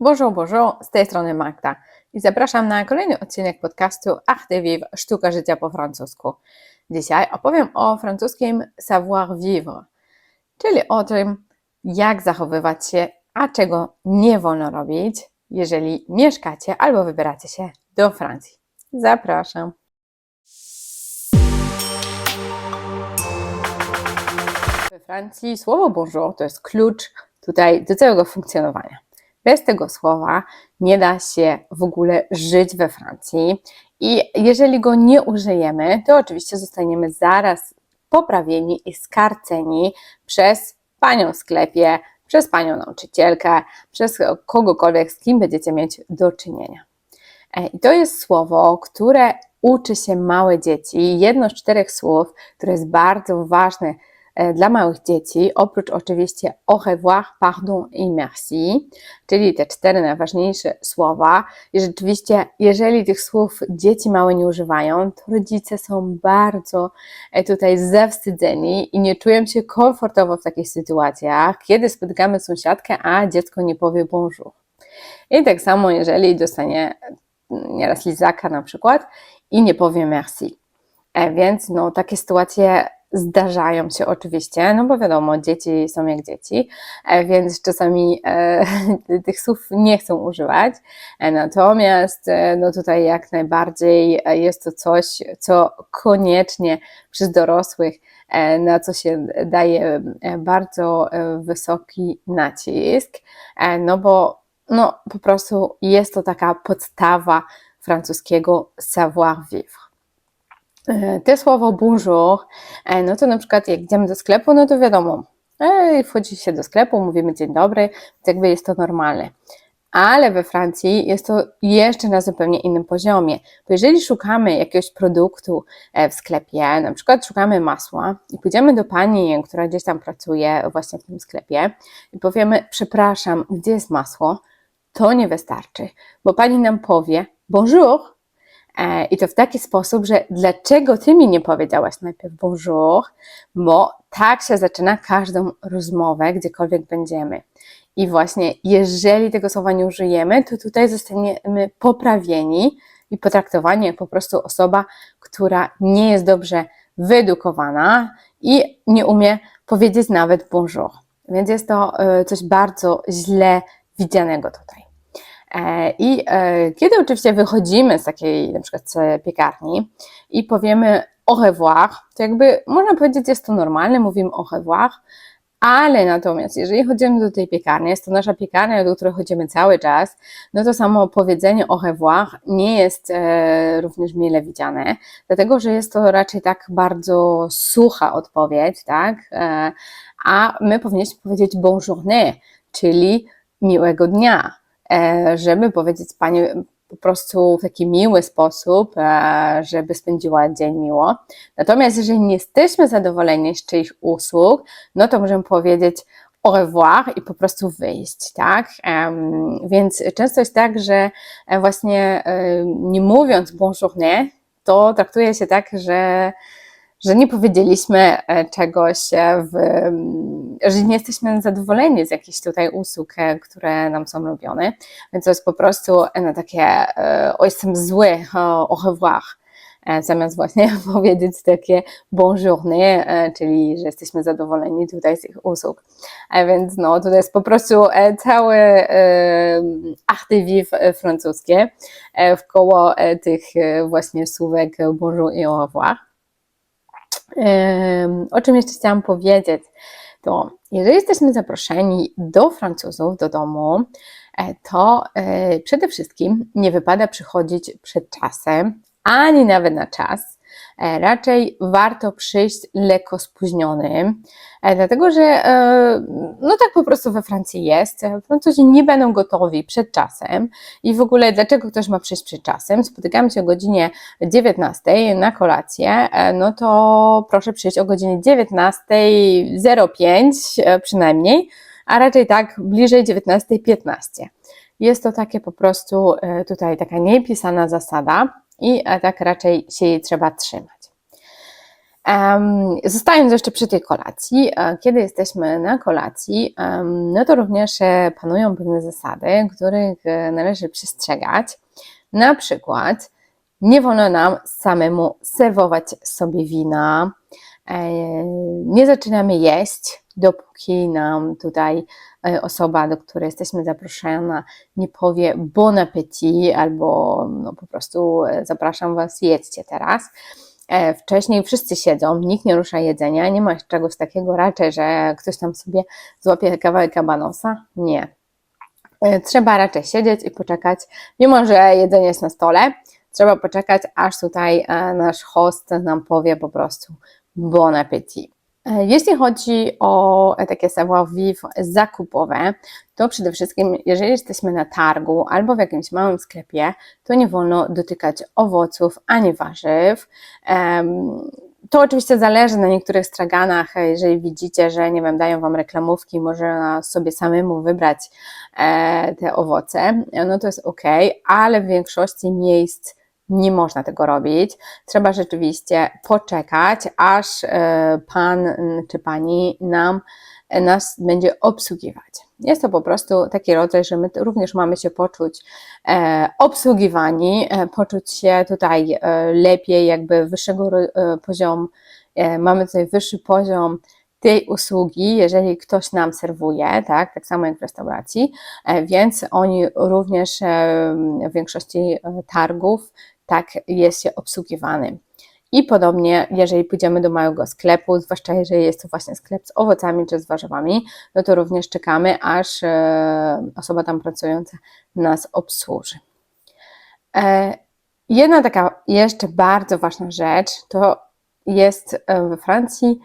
Bonjour, bonjour, z tej strony Magda i zapraszam na kolejny odcinek podcastu Art de Vivre, Sztuka Życia po francusku. Dzisiaj opowiem o francuskim savoir-vivre, czyli o tym, jak zachowywać się, a czego nie wolno robić, jeżeli mieszkacie albo wybieracie się do Francji. Zapraszam. We Francji słowo bonjour to jest klucz tutaj do całego funkcjonowania. Bez tego słowa nie da się w ogóle żyć we Francji i jeżeli go nie użyjemy, to oczywiście zostaniemy zaraz poprawieni i skarceni przez panią w sklepie, przez panią nauczycielkę, przez kogokolwiek, z kim będziecie mieć do czynienia. E, I to jest słowo, które uczy się małe dzieci, jedno z czterech słów, które jest bardzo ważne dla małych dzieci, oprócz oczywiście au revoir, pardon i merci, czyli te cztery najważniejsze słowa. I rzeczywiście, jeżeli tych słów dzieci małe nie używają, to rodzice są bardzo e, tutaj zawstydzeni i nie czują się komfortowo w takich sytuacjach, kiedy spotykamy sąsiadkę, a dziecko nie powie bonjour. I tak samo, jeżeli dostanie nieraz lizaka na przykład i nie powie merci. E, więc no, takie sytuacje zdarzają się oczywiście, no bo wiadomo, dzieci są jak dzieci, e, więc czasami e, tych słów nie chcą używać. E, natomiast e, no tutaj jak najbardziej jest to coś, co koniecznie przez dorosłych, e, na co się daje bardzo wysoki nacisk, e, no bo no, po prostu jest to taka podstawa francuskiego savoir-vivre. E, Te słowo bonjour, e, no to na przykład jak idziemy do sklepu, no to wiadomo, e, wchodzi się do sklepu, mówimy dzień dobry, jakby jest to normalne. Ale we Francji jest to jeszcze na zupełnie innym poziomie, bo jeżeli szukamy jakiegoś produktu e, w sklepie, na przykład szukamy masła i pójdziemy do pani, która gdzieś tam pracuje właśnie w tym sklepie i powiemy, przepraszam, gdzie jest masło, to nie wystarczy, bo pani nam powie bonjour e, i to w taki sposób, że dlaczego ty mi nie powiedziałaś najpierw bonjour, bo tak się zaczyna każdą rozmowę, gdziekolwiek będziemy. I właśnie, jeżeli tego słowa nie użyjemy, to tutaj zostaniemy poprawieni i potraktowani jak po prostu osoba, która nie jest dobrze wyedukowana i nie umie powiedzieć nawet bonjour. Więc jest to e, coś bardzo źle widzianego tutaj. E, I e, kiedy oczywiście wychodzimy z takiej na przykład z piekarni i powiemy au revoir, to jakby można powiedzieć, jest to normalne, mówimy au revoir, ale natomiast jeżeli chodzimy do tej piekarni, jest to nasza piekarnia, do której chodzimy cały czas, no to samo powiedzenie au revoir nie jest e, również mile widziane, dlatego że jest to raczej tak bardzo sucha odpowiedź, tak? E, a my powinniśmy powiedzieć bonne journée, czyli miłego dnia, żeby powiedzieć Pani po prostu w taki miły sposób, e, żeby spędziła dzień miło. Natomiast jeżeli nie jesteśmy zadowoleni z czyichś usług, no to możemy powiedzieć au revoir i po prostu wyjść, tak? Więc często jest tak, że e, właśnie e, nie mówiąc bon journée, to traktuje się tak, że że nie powiedzieliśmy e, czegoś, w, że nie jesteśmy zadowoleni z jakichś tutaj usług, e, które nam są robione, więc to jest po prostu e, no, takie o jestem zły, o, revoir, zamiast właśnie powiedzieć takie bon journée, e, czyli że jesteśmy zadowoleni tutaj z ich usług. E, Więc no, to jest po prostu całe art de vivre e, francuskie w koło e, tych właśnie słówek bonjour i au revoir. O czym jeszcze chciałam powiedzieć, to jeżeli jesteśmy zaproszeni do Francuzów do domu, e, to e, przede wszystkim nie wypada przychodzić przed czasem, ani nawet na czas. E, Raczej warto przyjść lekko spóźnionym, e, dlatego że e, no tak po prostu we Francji jest. Francuzi nie będą gotowi przed czasem i w ogóle dlaczego ktoś ma przyjść przed czasem? Spotykamy się o godzinie 19 na kolację, no to proszę przyjść o godzinie 19.05 e, przynajmniej, a raczej tak bliżej 19.15. Jest to takie po prostu tutaj taka niepisana zasada i tak raczej się jej trzeba trzymać. Zostając jeszcze przy tej kolacji, e, kiedy jesteśmy na kolacji, no to również e, panują pewne zasady, których e, należy przestrzegać. Na przykład nie wolno nam samemu serwować sobie wina, nie zaczynamy jeść, dopóki nam tutaj osoba, do której jesteśmy zaproszona, nie powie bon appétit albo no, po prostu zapraszam Was, jedzcie teraz. E, wcześniej wszyscy siedzą, nikt nie rusza jedzenia, nie ma czegoś takiego raczej, że ktoś tam sobie złapie kawałek kabanosa. Nie. E, trzeba raczej siedzieć i poczekać, mimo że jedzenie jest na stole, trzeba poczekać, aż tutaj e, nasz host nam powie po prostu bon appétit. E, jeśli chodzi o takie savoir-vivre zakupowe, to przede wszystkim, jeżeli jesteśmy na targu albo w jakimś małym sklepie, to nie wolno dotykać owoców ani warzyw. To oczywiście zależy na niektórych straganach, jeżeli widzicie, że nie wiem, dają Wam reklamówki, można sobie samemu wybrać e, te owoce, no to jest ok, ale w większości miejsc nie można tego robić. Trzeba rzeczywiście poczekać, aż e, pan czy pani nam e, nas będzie obsługiwać. Jest to po prostu taki rodzaj, że my również mamy się poczuć e, obsługiwani, poczuć się tutaj lepiej, jakby wyższego poziomu, mamy tutaj wyższy poziom tej usługi, jeżeli ktoś nam serwuje, tak, tak samo jak w restauracji, więc oni również w większości targów tak jest się obsługiwany. I podobnie, jeżeli pójdziemy do małego sklepu, zwłaszcza jeżeli jest to właśnie sklep z owocami czy z warzywami, no to również czekamy, aż e, osoba tam pracująca nas obsłuży. E, jedna taka jeszcze bardzo ważna rzecz to jest e, we Francji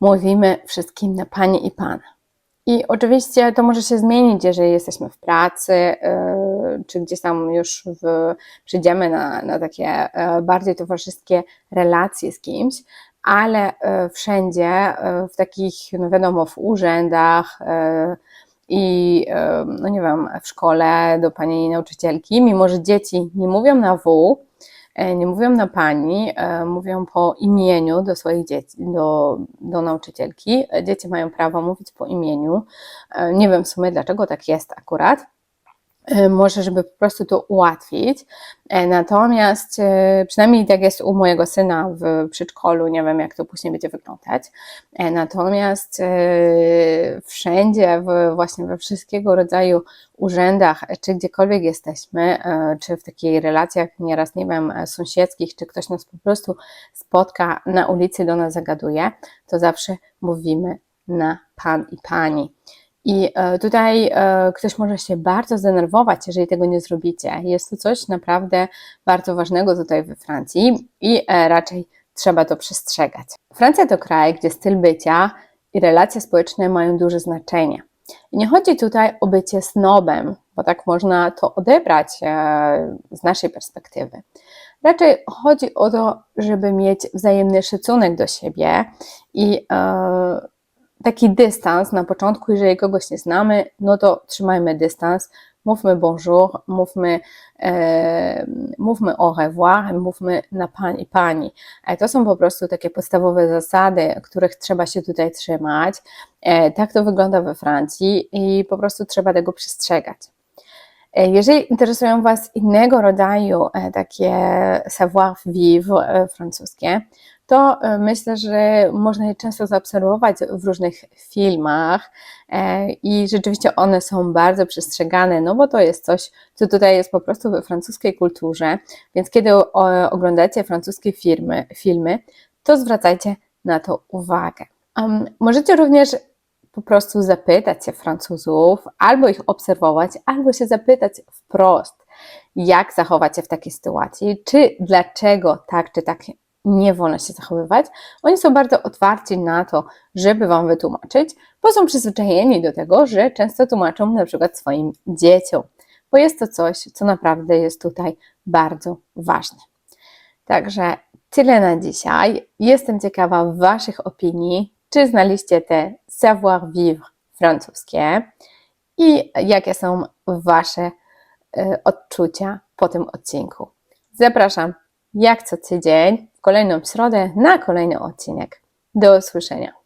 mówimy wszystkim na panie i pan. I oczywiście to może się zmienić, jeżeli jesteśmy w pracy, y, czy gdzieś tam już w, przyjdziemy na, na takie y, bardziej towarzyskie relacje z kimś, ale y, wszędzie, w takich, no wiadomo, w urzędach i, no nie wiem, w szkole do pani nauczycielki, mimo że dzieci nie mówią na W, E, nie mówią na pani, e, mówią po imieniu do swoich dzieci, do, do nauczycielki. E, dzieci mają prawo mówić po imieniu. Nie wiem w sumie dlaczego tak jest akurat. E, może, żeby po prostu to ułatwić. E, natomiast e, przynajmniej tak jest u mojego syna w przedszkolu, nie wiem jak to później będzie wyglądać. Natomiast wszędzie, właśnie we wszystkiego rodzaju urzędach, czy gdziekolwiek jesteśmy, czy w takich relacjach nieraz, nie wiem, sąsiedzkich, czy ktoś nas po prostu spotka na ulicy, do nas zagaduje, to zawsze mówimy na pan i pani. I e, tutaj e, ktoś może się bardzo zdenerwować, jeżeli tego nie zrobicie. Jest to coś naprawdę bardzo ważnego tutaj we Francji i e, raczej trzeba to przestrzegać. Francja to kraj, gdzie styl bycia i relacje społeczne mają duże znaczenie. I nie chodzi tutaj o bycie snobem, bo tak można to odebrać z naszej perspektywy. Raczej chodzi o to, żeby mieć wzajemny szacunek do siebie i taki dystans na początku, jeżeli kogoś nie znamy, no to trzymajmy dystans, mówmy bonjour, mówmy, e, mówmy au revoir, mówmy na pan i pani. E, to są po prostu takie podstawowe zasady, których trzeba się tutaj trzymać. E, tak to wygląda we Francji i po prostu trzeba tego przestrzegać. E, jeżeli interesują Was innego rodzaju e, takie savoir-vivre e, francuskie, to myślę, że można je często zaobserwować w różnych filmach i rzeczywiście one są bardzo przestrzegane, no bo to jest coś, co tutaj jest po prostu we francuskiej kulturze, więc kiedy oglądacie francuskie filmy, filmy to zwracajcie na to uwagę. Um, możecie również po prostu zapytać się Francuzów, albo ich obserwować, albo się zapytać wprost, jak zachować się w takiej sytuacji, czy dlaczego tak czy tak nie wolno się zachowywać. Oni są bardzo otwarci na to, żeby Wam wytłumaczyć, bo są przyzwyczajeni do tego, że często tłumaczą na przykład swoim dzieciom, bo jest to coś, co naprawdę jest tutaj bardzo ważne. Także tyle na dzisiaj. Jestem ciekawa Waszych opinii, czy znaliście te savoir-vivre francuskie i jakie są Wasze e, odczucia po tym odcinku. Zapraszam jak co tydzień w kolejną środę na kolejny odcinek. Do usłyszenia.